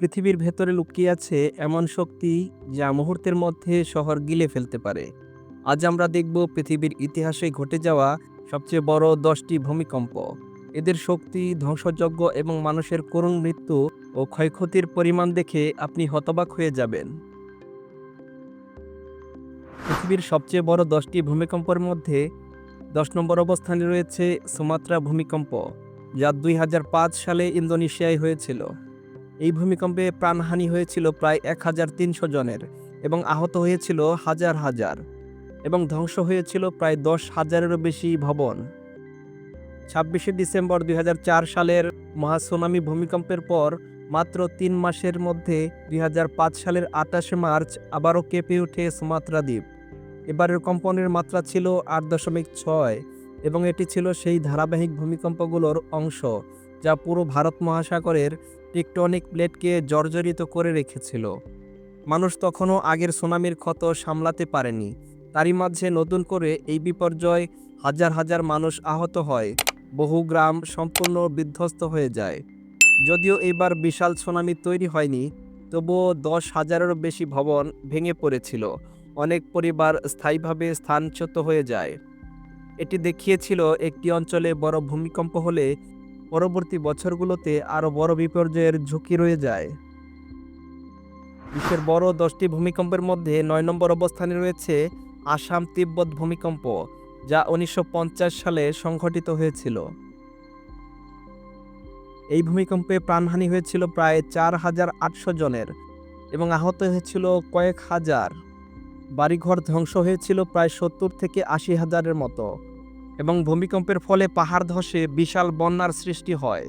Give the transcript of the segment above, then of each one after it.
পৃথিবীর ভেতরে লুকিয়ে আছে এমন শক্তি যা মুহূর্তের মধ্যে শহর গিলে ফেলতে পারে। আজ আমরা দেখব পৃথিবীর ইতিহাসে ঘটে যাওয়া সবচেয়ে বড় দশটি ভূমিকম্প। এদের শক্তি, ধ্বংসযজ্ঞ এবং মানুষের করুণ মৃত্যু ও ক্ষয়ক্ষতির পরিমাণ দেখে আপনি হতবাক হয়ে যাবেন। পৃথিবীর সবচেয়ে বড় দশটি ভূমিকম্পের মধ্যে দশ নম্বর অবস্থানে রয়েছে সুমাত্রা ভূমিকম্প, যা দুই হাজার পাঁচ সালে ইন্দোনেশিয়ায় হয়েছিল। এই ভূমিকম্পে প্রাণহানি হয়েছিল প্রায় এক হাজার তিনশো জনের এবং আহত হয়েছিল হাজার হাজার এবং ধ্বংস হয়েছিল প্রায় দশ হাজারেরও বেশি ভবন। ছাব্বিশে ডিসেম্বর দু হাজার চার সালের মহাসুনামি ভূমিকম্পের পর মাত্র তিন মাসের মধ্যে দুই হাজার পাঁচ সালের আটাশে মার্চ আবারও কেঁপে ওঠে সুমাত্রা দ্বীপ। এবারের কম্পনের মাত্রা ছিল আট দশমিক ছয় এবং এটি ছিল সেই ধারাবাহিক ভূমিকম্পগুলোর অংশ। যা পুরো ভারত মহাসাগরের টেকটনিক প্লেটকে জর্জরিত করে রেখেছিল। মানুষ তখনও আগের সুনামির ক্ষত সামলাতে পারেনি। তারই মাঝে নতুন করে এই বিপর্যয় হাজার হাজার মানুষ আহত হয়, বহু গ্রাম সম্পূর্ণ বিধ্বস্ত হয়ে যায়। যদিও এবার বিশাল সুনামি তৈরি হয়নি, তবুও দশ হাজারেরও বেশি ভবন ভেঙে পড়েছিল। অনেক পরিবার স্থায়ীভাবে স্থানচ্যুত হয়ে যায়। এটি দেখিয়েছিল একটি অঞ্চলে বড় ভূমিকম্প হলে পরবর্তী বছরগুলোতে আরও বড় বিপর্যয়ের ঝুঁকি রয়ে যায়। বিশ্বের বড় দশটি ভূমিকম্পের মধ্যে নয় নম্বর অবস্থানে রয়েছে আসাম তিব্বত ভূমিকম্প, যা উনিশশো পঞ্চাশ সালে সংঘটিত হয়েছিল। এই ভূমিকম্পে প্রাণহানি হয়েছিল প্রায় চার হাজার আটশো জনের এবং আহত হয়েছিল কয়েক হাজার। বাড়িঘর ধ্বংস হয়েছিল প্রায় সত্তর থেকে আশি হাজারের মতো। এবং ভূমিকম্পের ফলে পাহাড় ধসে বিশাল বন্যার সৃষ্টি হয়।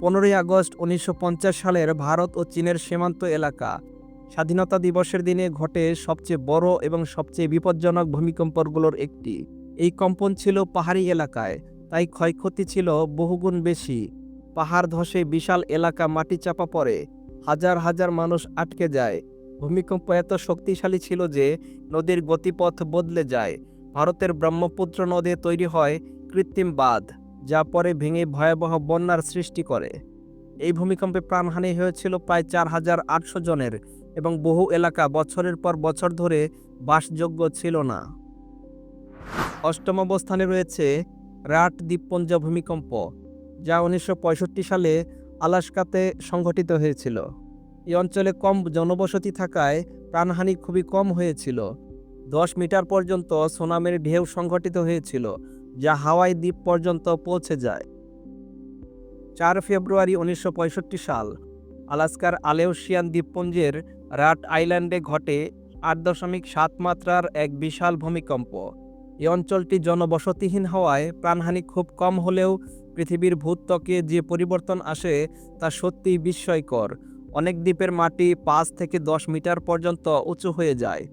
পনেরোই আগস্ট উনিশশো পঞ্চাশ সালের ভারত ও চীনের সীমান্ত এলাকা স্বাধীনতা দিবসের দিনে ঘটে সবচেয়ে বড় এবং সবচেয়ে বিপজ্জনক ভূমিকম্পগুলোর একটি। এই কম্পন ছিল পাহাড়ি এলাকায়, তাই ক্ষয়ক্ষতি ছিল বহুগুণ বেশি। পাহাড় ধসে বিশাল এলাকা মাটি চাপা পড়ে, হাজার হাজার মানুষ আটকে যায়। ভূমিকম্প এত শক্তিশালী ছিল যে নদীর গতিপথ বদলে যায়। ভারতের ব্রহ্মপুত্র নদে তৈরি হয় কৃত্রিম বাঁধ, যা পরে ভেঙে ভয়াবহ বন্যার সৃষ্টি করে। এই ভূমিকম্পে প্রাণহানি হয়েছিল প্রায় চার হাজার আটশো জনের এবং বহু এলাকা বছরের পর বছর ধরে বাসযোগ্য ছিল না। অষ্টম অবস্থানে রয়েছে রাট দ্বীপপুঞ্জ ভূমিকম্প, যা উনিশশো পঁয়ষট্টি সালে আলাস্কাতে সংঘটিত হয়েছিল। এই অঞ্চলে কম জনবসতি থাকায় প্রাণহানি খুবই কম হয়েছিল। দশ মিটার পর্যন্ত সুনামের ঢেউ সংঘটিত হয়েছিল, যা হাওয়াই দ্বীপ পর্যন্ত পৌঁছে যায়। চার ফেব্রুয়ারি উনিশশো পঁয়ষট্টি সাল, আলাস্কার আলেউশিয়ান দ্বীপপুঞ্জের রাট আইল্যান্ডে ঘটে আট দশমিক সাত মাত্রার এক বিশাল ভূমিকম্প। এই অঞ্চলটি জনবসতিহীন হওয়ায় প্রাণহানি খুব কম হলেও পৃথিবীর ভূত্বকে যে পরিবর্তন আসে তা সত্যিই বিস্ময়কর। অনেক দ্বীপের মাটি পাঁচ থেকে দশ মিটার পর্যন্ত উঁচু হয়ে যায়।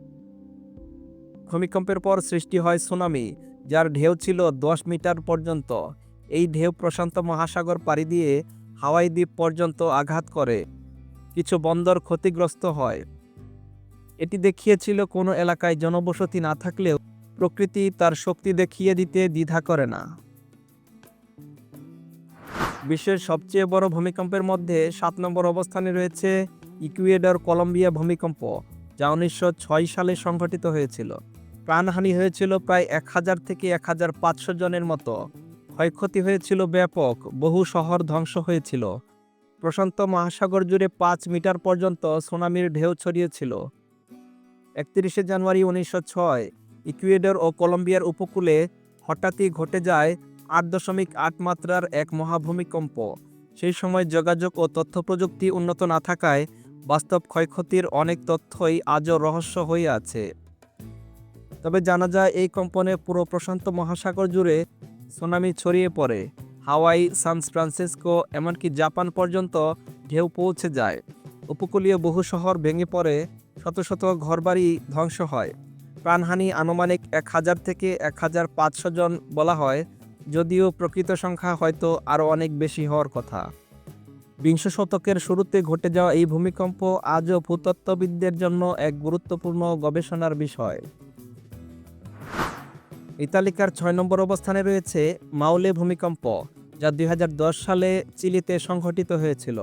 ভূমিকম্পের পর সৃষ্টি হয় সুনামি, যার ঢেউ ছিল দশ মিটার পর্যন্ত। এই ঢেউ প্রশান্ত মহাসাগর পাড়ি দিয়ে হাওয়াই দ্বীপ পর্যন্ত আঘাত করে। কিছু বন্দর ক্ষতিগ্রস্ত হয়। এটি দেখিয়েছিল কোনো এলাকায় জনবসতি না থাকলেও প্রকৃতি তার শক্তি দেখিয়ে দিতে দ্বিধা করে না। বিশ্বের সবচেয়ে বড় ভূমিকম্পের মধ্যে সাত নম্বর অবস্থানে রয়েছে ইকুয়েডর কলম্বিয়া ভূমিকম্প, যা উনিশশো ছয় সালে সংঘটিত হয়েছিল। প্রাণহানি হয়েছিল প্রায় এক হাজার থেকে এক হাজার পাঁচশো জনের মতো। ক্ষয়ক্ষতি হয়েছিল ব্যাপক, বহু শহর ধ্বংস হয়েছিল। প্রশান্ত মহাসাগর জুড়ে পাঁচ মিটার পর্যন্ত সুনামির ঢেউ ছড়িয়েছিল। একত্রিশে জানুয়ারি উনিশশো ছয়, ইকুয়েডর ও কলম্বিয়ার উপকূলে হঠাৎই ঘটে যায় আট দশমিক আট মাত্রার এক মহাভূমিকম্প। সেই সময় যোগাযোগ ও তথ্য প্রযুক্তি উন্নত না থাকায় বাস্তব ক্ষয়ক্ষতির অনেক তথ্যই আজও রহস্য হয়ে আছে। তবে জানা যায় এই কম্পনে পুরো প্রশান্ত মহাসাগর জুড়ে সুনামি ছড়িয়ে পড়ে। হাওয়াই, সান ফ্রান্সিসকো, এমনকি জাপান পর্যন্ত ঢেউ পৌঁছে যায়। উপকূলীয় বহু শহর ভেঙে পড়ে, শত শত ঘরবাড়ি ধ্বংস হয়। প্রাণহানি আনুমানিক এক হাজার থেকে এক হাজার পাঁচশো জন বলা হয়, যদিও প্রকৃত সংখ্যা হয়তো আরও অনেক বেশি হওয়ার কথা। বিংশ শতকের শুরুতে ঘটে যাওয়া এই ভূমিকম্প আজও ভূতত্ত্ববিদদের জন্য এক গুরুত্বপূর্ণ গবেষণার বিষয়। এই তালিকার ছয় নম্বর অবস্থানে রয়েছে মাউলে ভূমিকম্প, যা দু হাজার দশ সালে চিলিতে সংঘটিত হয়েছিল।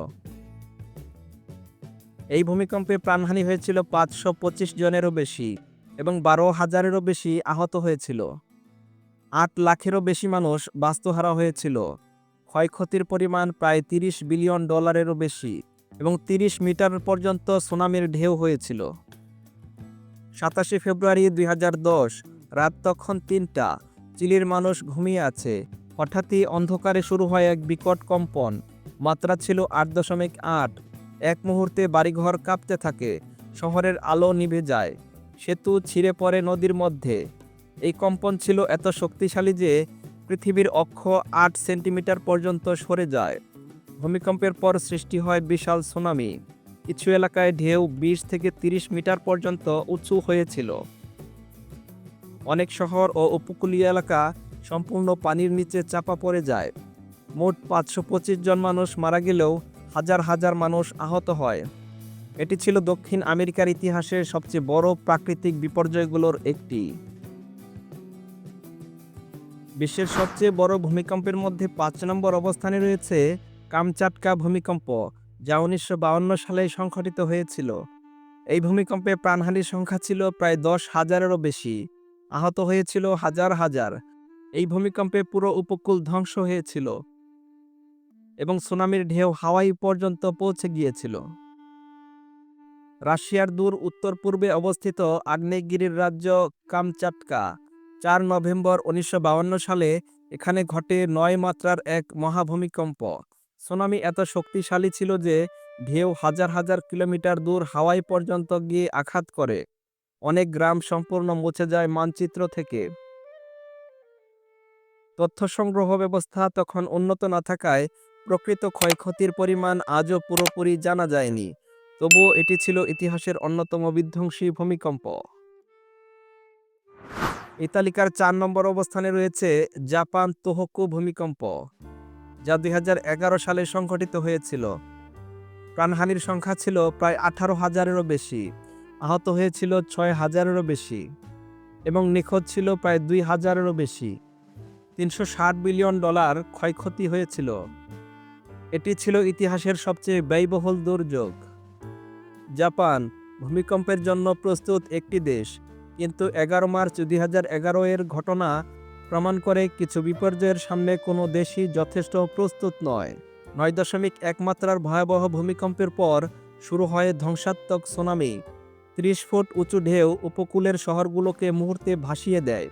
এই ভূমিকম্পে প্রাণহানি হয়েছিল পাঁচশো পঁচিশ জনেরও বেশি এবং বারো হাজারেরও বেশি আহত হয়েছিল। আট লাখেরও বেশি মানুষ বাস্তুহারা হয়েছিল। ক্ষয়ক্ষতির পরিমাণ প্রায় তিরিশ বিলিয়ন ডলারেরও বেশি এবং তিরিশ মিটার পর্যন্ত সুনামির ঢেউ হয়েছিল। সাতাশে ফেব্রুয়ারি দুই হাজার দশ রাত তখন তিনটা। চিলির মানুষ ঘুমিয়ে আছে। হঠাৎই অন্ধকারে শুরু হয় এক বিকট কম্পন। মাত্রা ছিল আট দশমিক আট। এক মুহূর্তে বাড়িঘর কাঁপতে থাকে। শহরের আলো নিভে যায়। সেতু ছিঁড়ে পড়ে নদীর মধ্যে। এই কম্পন ছিল এত শক্তিশালী যে পৃথিবীর অক্ষ আট সেন্টিমিটার পর্যন্ত সরে যায়। ভূমিকম্পের পর সৃষ্টি হয় বিশাল সুনামি। কিছু এলাকায় ঢেউ বিশ থেকে তিরিশ মিটার পর্যন্ত উঁচু হয়েছিল। অনেক শহর ও উপকূলীয় এলাকা সম্পূর্ণ পানির নিচে চাপা পড়ে যায়। মোট পাঁচশো পঁচিশ জন মানুষ মারা গেলেও হাজার হাজার মানুষ আহত হয়। এটি ছিল দক্ষিণ আমেরিকার ইতিহাসের সবচেয়ে বড় প্রাকৃতিক বিপর্যয়গুলোর একটি। বিশ্বের সবচেয়ে বড় ভূমিকম্পের মধ্যে পাঁচ নম্বর অবস্থানে রয়েছে কামচাটকা ভূমিকম্প, যা উনিশশো সালে সংঘটিত হয়েছিল। এই ভূমিকম্পে প্রাণহানির সংখ্যা ছিল প্রায় দশ হাজারেরও বেশি। আহত হয়েছিল হাজার হাজার। এই ভূমিকম্পে পুরো উপকূল ধ্বংস হয়েছিল এবং সুনামির ঢেউ হাওয়াই পর্যন্ত পৌঁছে গিয়েছিল। রাশিয়ার দূর উত্তর পূর্বে অবস্থিত আগ্নেয়গিরির রাজ্য কামচাটকা, চার নভেম্বর উনিশশো সালে এখানে ঘটে নয় মাত্রার এক মহাভূমিকম্প। সুনামি এত শক্তিশালী ছিল যে ঢেউ হাজার হাজার কিলোমিটার দূর হাওয়াই পর্যন্ত গিয়ে আঘাত করে। অনেক গ্রাম সম্পূর্ণ মুছে যায় মানচিত্র থেকে। তথ্য সংগ্রহ ব্যবস্থা তখন উন্নত না থাকায় প্রকৃত ক্ষয়ক্ষতির পরিমাণ আজও পুরোপুরি জানা যায়নি। তবুও এটি ছিল ইতিহাসের অন্যতম বিধ্বংসী ভূমিকম্প। এই তালিকার চার নম্বর অবস্থানে রয়েছে জাপান তোহকু ভূমিকম্প, যা দুই হাজার এগারো সালে সংঘটিত হয়েছিল। প্রাণহানির সংখ্যা ছিল প্রায় আঠারো হাজারেরও বেশি। আহত হয়েছিল ছয় হাজারেরও বেশি এবং নিখোঁজ ছিল প্রায় দুই হাজারেরও বেশি। তিনশো ষাট বিলিয়ন ডলার ক্ষয়ক্ষতি হয়েছিল। এটি ছিল ইতিহাসের সবচেয়ে ব্যয়বহুল দুর্যোগ। জাপান ভূমিকম্পের জন্য প্রস্তুত একটি দেশ, কিন্তু এগারো মার্চ দুই হাজার এগারো এর ঘটনা প্রমাণ করে কিছু বিপর্যয়ের সামনে কোনো দেশই যথেষ্ট প্রস্তুত নয়। নয় দশমিক একমাত্রার ভয়াবহ ভূমিকম্পের পর শুরু হয় ধ্বংসাত্মক সুনামি। ত্রিশ ফুট উঁচু ঢেউ উপকূলের শহরগুলোকে মুহূর্তে ভাসিয়ে দেয়।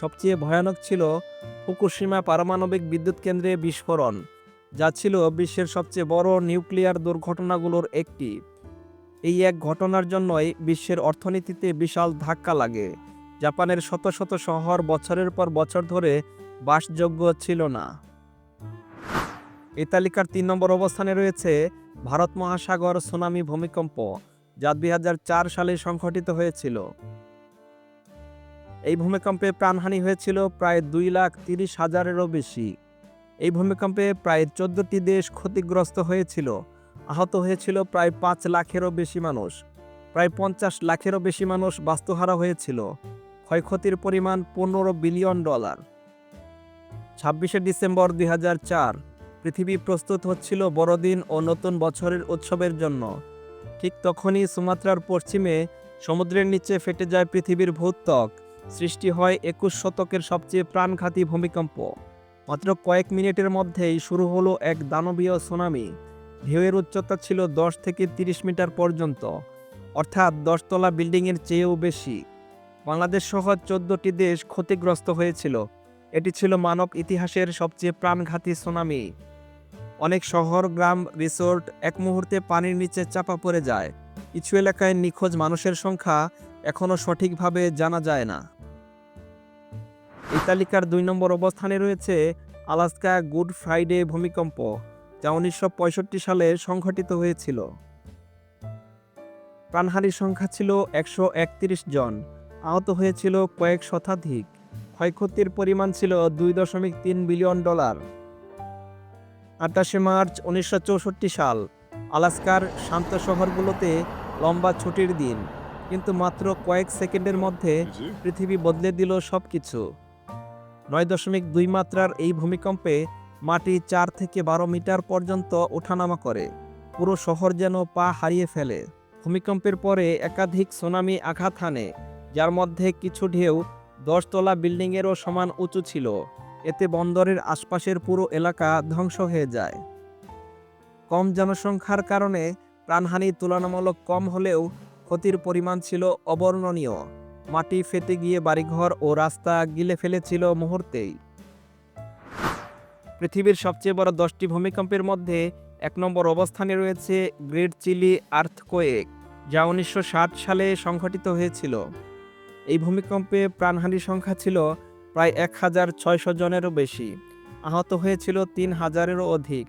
সবচেয়ে ভয়ানক ছিল ফুকুশিমা পারমাণবিক বিদ্যুৎ কেন্দ্রে বিস্ফোরণ, যা ছিল বিশ্বের সবচেয়ে বড় নিউক্লিয়ার দুর্ঘটনাগুলোর একটি। এই এক ঘটনার জন্যই বিশ্বের অর্থনীতিতে বিশাল ধাক্কা লাগে। জাপানের শত শত শহর বছরের পর বছর ধরে বাসযোগ্য ছিল না। এই তালিকার তিন নম্বর অবস্থানে রয়েছে ভারত মহাসাগর সুনামি ভূমিকম্প যা দুই হাজার চার সালে সংঘটিত হয়েছিল। এই ভূমিকম্পে প্রাণহানি হয়েছিল প্রায় দুই লাখ তিরিশ হাজারেরও বেশি। এই ভূমিকম্পে প্রায় চোদ্দটি দেশ ক্ষতিগ্রস্ত হয়েছিল। আহত হয়েছিল প্রায় পাঁচ লাখেরও বেশি মানুষ। প্রায় পঞ্চাশ লাখেরও বেশি মানুষ বাস্তুহারা হয়েছিল। ক্ষয়ক্ষতির পরিমাণ পনেরো বিলিয়ন ডলার। ছাব্বিশে ডিসেম্বর দুই হাজার চার, পৃথিবী প্রস্তুত হচ্ছিল বড়দিন ও নতুন বছরের উৎসবের জন্য। ঠিক তখনই সুমাত্রার পশ্চিমে সমুদ্রের নিচে ফেটে যায় পৃথিবীর ভূত্বক সৃষ্টি হয় একুশ শতকের সবচেয়ে প্রাণঘাতী ভূমিকম্প। মাত্র কয়েক মিনিটের মধ্যেই শুরু হলো এক দানবীয় সুনামি। ঢেউয়ের উচ্চতা ছিল দশ থেকে তিরিশ মিটার পর্যন্ত, অর্থাৎ দশতলা বিল্ডিংয়ের চেয়েও বেশি। বাংলাদেশ সহ চোদ্দটি দেশ ক্ষতিগ্রস্ত হয়েছিল। এটি ছিল মানব ইতিহাসের সবচেয়ে প্রাণঘাতী সুনামি। অনেক শহর, গ্রাম, রিসোর্ট এক মুহূর্তে পানির নিচে চাপা পড়ে যায়। কিছু এলাকায় নিখোঁজ মানুষের সংখ্যা এখনও সঠিকভাবে জানা যায় না। এই তালিকার দুই নম্বর অবস্থানে রয়েছে আলাস্কা গুড ফ্রাইডে ভূমিকম্প, যা উনিশশো পঁয়ষট্টি সালে সংঘটিত হয়েছিল। প্রাণহানির সংখ্যা ছিল একশো একত্রিশ জন, আহত হয়েছিল কয়েক শতাধিক। ক্ষয়ক্ষতির পরিমাণ ছিল দুই দশমিক তিন বিলিয়ন ডলার। আটাশে মার্চ উনিশশো চৌষট্টি সাল আলাস্কার শান্ত শহরগুলোতে লম্বা ছুটির দিন। কিন্তু মাত্র কয়েক সেকেন্ডের মধ্যে পৃথিবী বদলে দিল সব কিছু নয় দশমিক দুই মাত্রার এই ভূমিকম্পে মাটি চার থেকে বারো মিটার পর্যন্ত ওঠানামা করে। পুরো শহর যেন পা হারিয়ে ফেলে। ভূমিকম্পের পরে একাধিক সুনামি আঘাত হানে যার মধ্যে কিছু ঢেউ দশতলা বিল্ডিংয়েরও সমান উঁচু ছিল। এতে বন্দরের আশপাশের পুরো এলাকা ধ্বংস হয়ে যায়। কম জনসংখ্যার কারণে প্রাণহানি তুলনামূলক কম হলেও ক্ষতির পরিমাণ ছিল অবর্ণনীয়। মাটি ফেটে গিয়ে বাড়িঘর ও রাস্তা গিলে ফেলেছিল মুহূর্তেই। পৃথিবীর সবচেয়ে বড় দশটি ভূমিকম্পের মধ্যে এক নম্বর অবস্থানে রয়েছে গ্রেট চিলি আর্থকোয়েক, যা উনিশশো ষাট সালে সংঘটিত হয়েছিল। এই ভূমিকম্পে প্রাণহানির সংখ্যা ছিল প্রায় এক হাজার ছয়শো জনেরও বেশি। আহত হয়েছিল তিন হাজারেরও অধিক।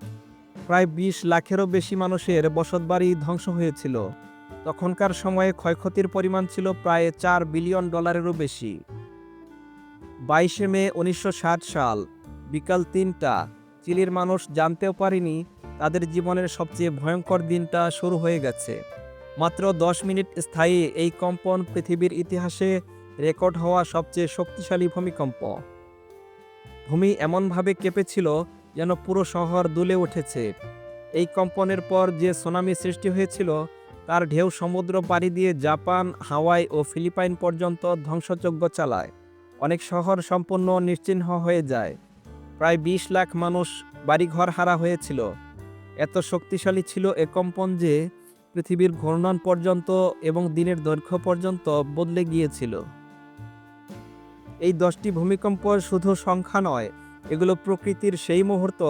প্রায় বিশ লাখেরও বেশি মানুষের বসতবাড়ি ধ্বংস হয়েছিল। তখনকার সময়ে ক্ষয়ক্ষতির পরিমাণ ছিল প্রায় চার বিলিয়ন ডলারেরও বেশি। বাইশে মে উনিশশো ষাট সাল, বিকাল তিনটা, চিলির মানুষ জানতেও পারেনি তাদের জীবনের সবচেয়ে ভয়ঙ্কর দিনটা শুরু হয়ে গেছে। মাত্র দশ মিনিট স্থায়ী এই কম্পন পৃথিবীর ইতিহাসে রেকর্ড হওয়া সবচেয়ে শক্তিশালী ভূমিকম্প। ভূমি এমনভাবে কেঁপেছিল যেন পুরো শহর দুলে উঠেছে। এই কম্পনের পর যে সুনামি সৃষ্টি হয়েছিল, তার ঢেউ সমুদ্র পাড়ি দিয়ে জাপান, হাওয়াই ও ফিলিপাইন পর্যন্ত ধ্বংসযজ্ঞ চালায়। অনেক শহর সম্পূর্ণ নিশ্চিহ্ন হয়ে যায়। প্রায় বিশ লাখ মানুষ বাড়িঘর হারা হয়েছিল। এত শক্তিশালী ছিল এ কম্পন যে পৃথিবীর ঘূর্ণন পর্যন্ত এবং দিনের দৈর্ঘ্য পর্যন্ত বদলে গিয়েছিল। এই দশটি ভূমিকম্প শুধু সংখ্যা নয়, এগুলো প্রকৃতির সেই মুহূর্ত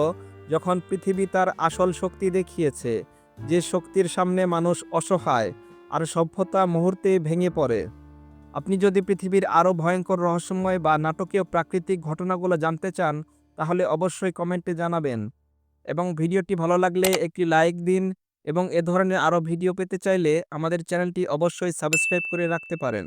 যখন পৃথিবী তার আসল শক্তি দেখিয়েছে, যে শক্তির সামনে মানুষ অসহায় আর সভ্যতা মুহূর্তে ভেঙে পড়ে। আপনি যদি পৃথিবীর আরও ভয়ঙ্কর রহস্যময় বা নাটকীয় প্রাকৃতিক ঘটনাগুলো জানতে চান, তাহলে অবশ্যই কমেন্টে জানাবেন। এবং ভিডিওটি ভালো লাগলে একটি লাইক দিন এবং এ ধরনের আরও ভিডিও পেতে চাইলে আমাদের চ্যানেলটি অবশ্যই সাবস্ক্রাইব করে রাখতে পারেন।